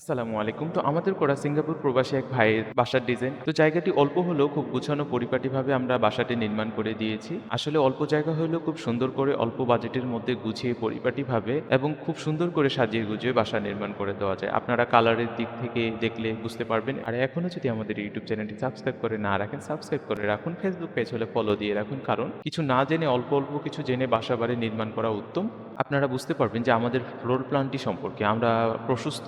আসসালামু আলাইকুম। তো আমাদের করা সিঙ্গাপুর প্রবাসী এক ভাইয়ের বাসার ডিজাইন তো জায়গাটি অল্প হলেও খুব গুছানো পরিপাটিভাবে আমরা বাসাটি নির্মাণ করে দিয়েছি। আসলে অল্প জায়গা হলেও খুব সুন্দর করে অল্প বাজেটের মধ্যে গুছিয়ে পরিপাটিভাবে এবং খুব সুন্দর করে সাজিয়ে গুছিয়ে বাসা নির্মাণ করে দেওয়া যায়। আপনারা কালারের দিক থেকে দেখলে বুঝতে পারবেন। আর এখনও যদি আমাদের ইউটিউব চ্যানেলটি সাবস্ক্রাইব করে না রাখেন সাবস্ক্রাইব করে রাখুন। ফেসবুক পেজ হলে ফলো দিয়ে রাখুন। কারণ কিছু না জেনে অল্প অল্প কিছু জেনে বাসা বাড়ি নির্মাণ করা উত্তম। আপনারা বুঝতে পারবেন যে আমাদের ফ্লোর প্ল্যানটি সম্পর্কে। আমরা প্রশস্ত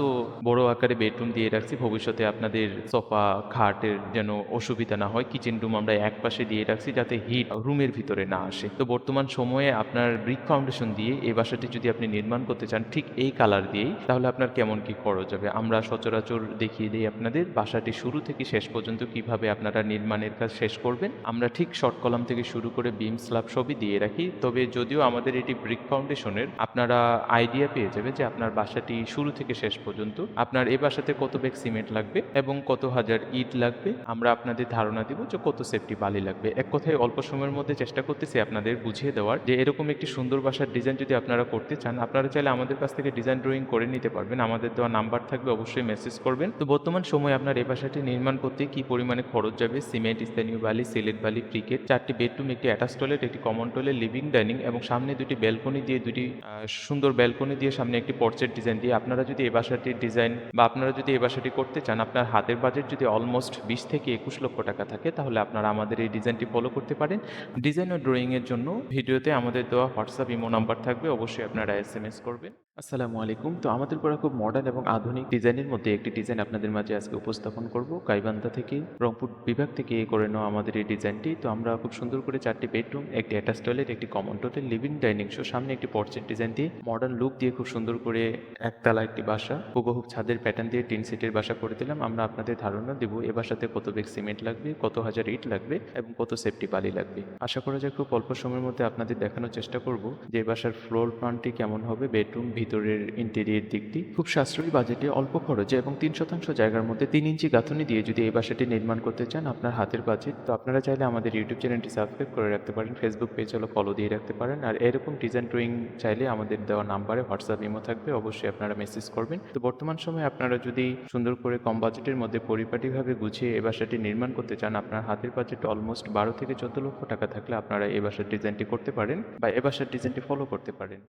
বড় আকারে বেডরুম দিয়ে রাখছি। ভবিষ্যতে আপনাদের সোফা খাটের যেন অসুবিধা না হয় কিচেন রুম আমরা এক পাশে দিয়ে রাখছি যাতে হিট রুমের ভিতরে না আসে। তো বর্তমান সময়ে আপনার ব্রিক ফাউন্ডেশন দিয়ে এই বাসাটি যদি আপনি নির্মাণ করতে চান ঠিক এই কালার দিয়েই, তাহলে আপনার কেমন কি খরচ হবে? আমরা সচরাচর দেখিয়ে দিই আপনাদের বাসাটি শুরু থেকে শেষ পর্যন্ত কীভাবে আপনারা নির্মাণের কাজ শেষ করবেন। আমরা ঠিক শর্ট কলাম থেকে শুরু করে বিম স্ল্যাব সবই দিয়ে রাখি। তবে যদিও আমাদের এটি ব্রিক ফাউন্ডেশনের আপনারা আইডিয়া পেয়ে যাবে যে আপনার বাসাটি শুরু থেকে শেষ পর্যন্ত আপনার এ বাসাতে কত ব্যাগ সিমেন্ট লাগবে এবং কত হাজার ইট লাগবে। আমরা আপনাদের ধারণা দিব যে কত সেফটি বালি লাগবে। এক কথায় অল্প সময়ের মধ্যে চেষ্টা করতেছি আপনাদের বুঝিয়ে দেওয়ার যে এরকম একটি সুন্দর বাসার ডিজাইন যদি আপনারা করতে চান, আপনারা চাইলে আমাদের কাছ থেকে ডিজাইন ড্রয়িং করে নিতে পারবেন। আমাদের দেওয়া নাম্বার থাকবে, অবশ্যই মেসেজ করবেন। তো বর্তমান সময়ে আপনার এই বাসাটি নির্মাণ করতে কি পরিমাণে খরচ যাবে? সিমেন্ট স্থানীয় বালি, সিলেট বালি ক্রিকেট চারটি বেডরুম একটি অ্যাটাচ টয়লেট একটি কমন টয়লেট লিভিং ডাইনিং এবং সামনে দুটি ব্যালকনি দিয়ে দুটি আহ, সুন্দর ব্যালকনি দিয়ে সামনে একটি পর্চের ডিজাইন দিয়ে আপনারা যদি এই বাসাটির ডিজাইন বা আপনারা যদি এই বাসাটি করতে চান আপনার হাতের বাজেট যদি অলমোস্ট বিশ থেকে একুশ লক্ষ টাকা থাকে তাহলে আপনারা আমাদের এই ডিজাইনটি ফলো করতে পারেন। ডিজাইন ও ড্রয়িংয়ের জন্য ভিডিওতে আমাদের দেওয়া হোয়াটসঅ্যাপ ইমো নাম্বার থাকবে অবশ্যই আপনারা এস এম এস করবেন। আসসালামু আলাইকুম। তো আমাদের করা খুব মডার্ন এবং আধুনিক ডিজাইনের মধ্যে একটি ডিজাইন আপনাদের মাঝে আজকে উপস্থাপন করব। গাইবান্ধা থেকে, রংপুর বিভাগ থেকে করে নেওয়া আমাদের এই ডিজাইনটি তো আমরা খুব সুন্দর করে চারটি বেডরুম একটি অ্যাটাচ টয়লেট একটি common toilet living dining show সামনে একটি পর্চের ডিজাইন দিয়ে মডার্ন লুক দিয়ে খুব সুন্দর করে একতলা একটি বাসা হুবহুব ছাদের প্যাটার্ন দিয়ে টিন সেটের বাসা করে দিলাম। আমরা আপনাদের ধারণা দেবো এ বাসাতে কত বেগ সিমেন্ট লাগবে, কত হাজার ইট লাগবে এবং কত সেফটি বালি লাগবে। আশা করা যায় খুব অল্প সময়ের মধ্যে আপনাদের দেখানোর চেষ্টা করব যে বাসার ফ্লোর প্ল্যানটি কেমন হবে বেডরুম ভিতরের ইন্টেরিয়র দিকটি খুব সাশ্রয়ী বাজেটে অল্প খরচে এবং তিন শতাংশ জায়গার মধ্যে তিন ইঞ্চি গাঁথনি দিয়ে যদি এই বাসাটি নির্মাণ করতে চান, আপনার হাতের বাজেট তো আপনারা চাইলে আমাদের ইউটিউব চ্যানেলটি সাবস্ক্রাইব করে রাখতে পারেন ফেসবুক পেজ হলো ফলো দিয়ে রাখতে পারেন, আর এরকম ডিজাইন ড্রয়িং চাইলে আমাদের দেওয়া নাম্বারে হোয়াটসঅ্যাপ ইমো থাকবে, অবশ্যই আপনারা মেসেজ করবেন। তো বর্তমান সময়ে আপনারা যদি সুন্দর করে কম বাজেটের মধ্যে পরিপাটিভাবে গুছিয়ে এই বাসাটি নির্মাণ করতে চান, আপনার হাতের বাজেট অলমোস্ট বারো থেকে চোদ্দ লক্ষ টাকা থাকলে আপনারা এ বাসার ডিজাইনটি করতে পারেন বা এ বাসার ডিজাইনটি ফলো করতে পারেন।